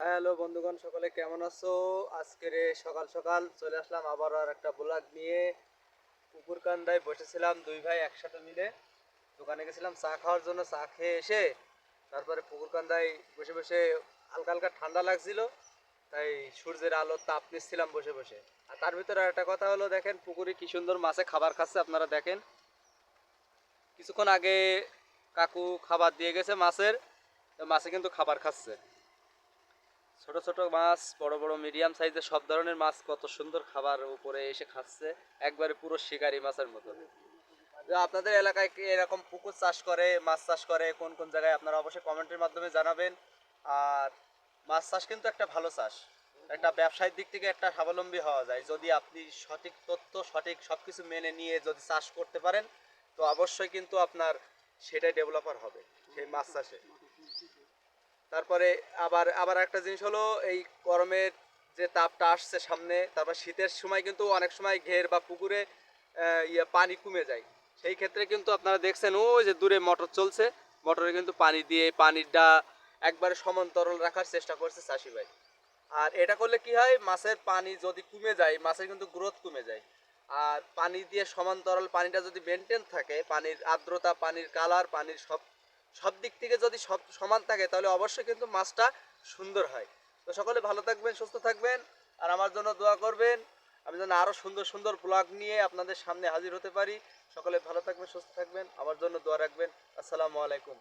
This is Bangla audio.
হ্যালো বন্ধুগণ, সকলে কেমন আছো? আজকের সকাল সকাল চলে আসলাম আবার আর একটা ব্লগ নিয়ে। পুকুর কান্দায় বসেছিলাম দুই ভাই একসাথে মিলে। দোকানে গেছিলাম, চা খাওয়ার জন্য চা খেয়ে এসে তারপরে পুকুর কান্দায় বসে বসে হালকা হালকা ঠান্ডা লাগছিল, তাই সূর্যের আলো তাপ নিচ্ছিলাম বসে বসে। আর তার ভিতরে একটা কথা হলো, দেখেন পুকুরে কি সুন্দর মাছে খাবার খাচ্ছে, আপনারা দেখেন। কিছুক্ষণ আগে কাকু খাবার দিয়ে গেছে মাছের মাছে কিন্তু খাবার খাচ্ছে। ছোট ছোট মাছ, বড় বড় মিডিয়াম সাইজের সব ধরনের মাছ কত সুন্দর খাবার উপরে এসে খাচ্ছে। একবারে পুরো শিকারি মাছের মতো। আপনাদের এলাকায় এরকম পুকুর চাষ করে, মাছ চাষ করে, কোন কোন জায়গায় আপনারা অবশ্যই কমেন্টের মাধ্যমে জানাবেন। আর মাছ চাষ কিন্তু একটা ভালো চাষ। একটা ব্যবসায়িক দিক থেকে একটা স্বাবলম্বী হওয়া যায়। যদি আপনি সঠিক তথ্য, সঠিক সব কিছু মেনে নিয়ে যদি চাষ করতে পারেন, তো অবশ্যই কিন্তু আপনার সেটাই ডেভেলপার হবে, সেই মাছ চাষে। তারপরে আবার আবার একটা জিনিস হলো, এই গরমের যে তাপটা আসছে সামনে, তারপর শীতের সময় কিন্তু অনেক সময় ঘের বা পুকুরে ইয়ে পানি কমে যায়। সেই ক্ষেত্রে কিন্তু আপনারা দেখছেন, ওই যে দূরে মোটর চলছে, মোটরে কিন্তু পানি দিয়ে পানিটা একবারে সমান্তরাল রাখার চেষ্টা করছে চাষি ভাই। আর এটা করলে কি হয়, মাছের পানি যদি কমে যায়, মাছের কিন্তু গ্রোথ কমে যায়। আর পানি দিয়ে সমান্তরাল পানিটা যদি মেনটেন থাকে, পানির আর্দ্রতা, পানির কালার পানির সব সব দিক থেকে যদি সব সমান থাকে, তাহলে অবশ্যই কিন্তু মাছটা সুন্দর হয়। তো সকলে ভালো থাকবেন, সুস্থ থাকবেন, আর আমার জন্য দোয়া করবেন। আমি যেন আরও সুন্দর সুন্দর ব্লগ নিয়ে আপনাদের সামনে হাজির হতে পারি। সকলে ভালো থাকবেন, সুস্থ থাকবেন, আমার জন্য দোয়া রাখবেন। আসসালামু আলাইকুম।